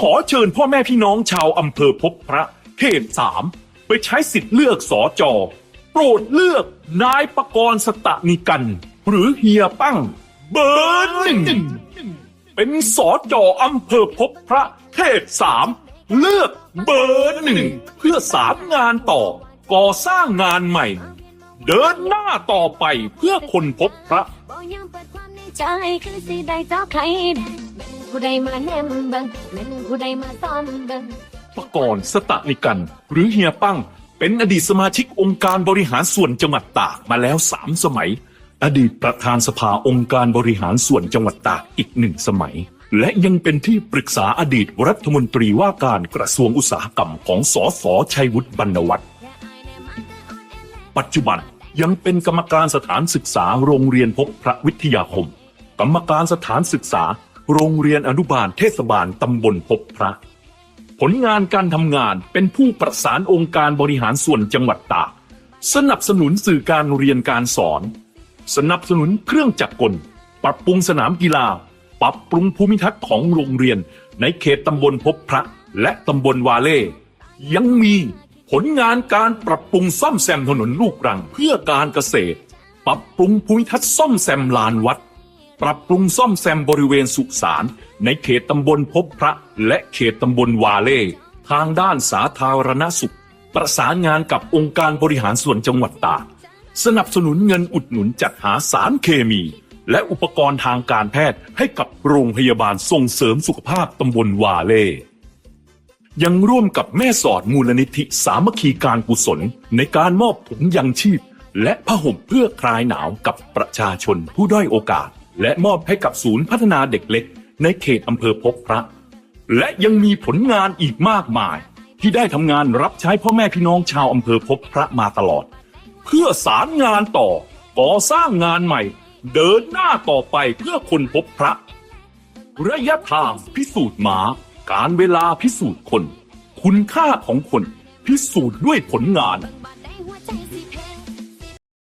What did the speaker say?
ขอเชิญพ่อแม่พี่น้องชาวอำเภอพบพระเขตสามไปใช้สิทธิ์เลือกสอจอโปรดเลือกนายประกรณ์สตะนิกัน หรือเฮียปั้ง เบอร์หนึ่งเป็นสอจออำเภอพบพระเขตสามเลือกเบอร์หนึ่งเพื่อสารงานต่อ ก่อสร้างงานใหม่ เดินหน้าต่อไปเพื่อคนพบพระ บ่ยอมเปิดมาเป็นผู้ใดมาแนมเบิงเป็นผู้ใดมาซ่อนเบิงปกรณ์สตะนิกัน หรือเฮียปั้ง เป็นอดีตสมาชิกองค์การบริหารส่วนจังหวัดตากมาแล้วสามสมัย อดีตประธานสภาองค์การบริหารส่วนจังหวัดตากอีกหนึ่งสมัย และยังเป็นที่ปรึกษาอดีตรัฐมนตรีว่าการกระทรวงอุตสาหกรรมของสสชัยวุฒิบรรณวัฒน์ปัจจุบันยังเป็นกรรมการสถานศึกษาโรงเรียนพบพระวิทยาคม กรรมการสถานศึกษา โรงเรียนอนุบาลเทศบาลตำบลพบพระ ผลงานการทำงานเป็นผู้ประสานองค์การบริหารส่วนจังหวัดตาก สนับสนุนสื่อการเรียนการสอน สนับสนุนเครื่องจักรกล ปรับปรุงสนามกีฬา ปรับปรุงภูมิทัศน์ของโรงเรียน ในเขตตำบลพบพระ และตำบลวาเล่ ยังมีผลงานการปรับปรุงซ่อมแซมถนนลูกรังเพื่อการเกษตร ปรับปรุงภูมิทัศน์ซ่อมแซมลานวัด ปรับปรุงซ่อมแซมบริเวณสุสานในเขตตำบลพบพระ และเขตตำบลวาเล่ทางด้านสาธารณสุข ประสานงานกับองค์การบริหารส่วนจังหวัดตากสนับสนุนเงินอุดหนุนจัดหาสารเคมี และอุปกรณ์ทางการแพทย์ให้กับโรงพยาบาลส่งเสริมสุขภาพตำบลวาเล่ยังร่วมกับแม่สอดมูลนิธิสามัคคีการกุศล ในการมอบถุงยังชีพ และผ้าห่มเพื่อคลายหนาวกับประชาชนผู้ด้อยโอกาส และมอบให้กับศูนย์พัฒนาเด็กเล็ก ในเขตอำเภอพบพระ และยังมีผลงานอีกมากมาย ที่ได้ทำงานรับใช้พ่อแม่พี่น้องชาวอำเภอพบพระมาตลอด เพื่อสารงานต่อก่อสร้างงานใหม่ เดินหน้าต่อไปเพื่อคนพบพระ ระยะทางพิสูจน์มา การเวลาพิสูจน์คน คุณค่าของคนพิสูจน์ด้วยผลงาน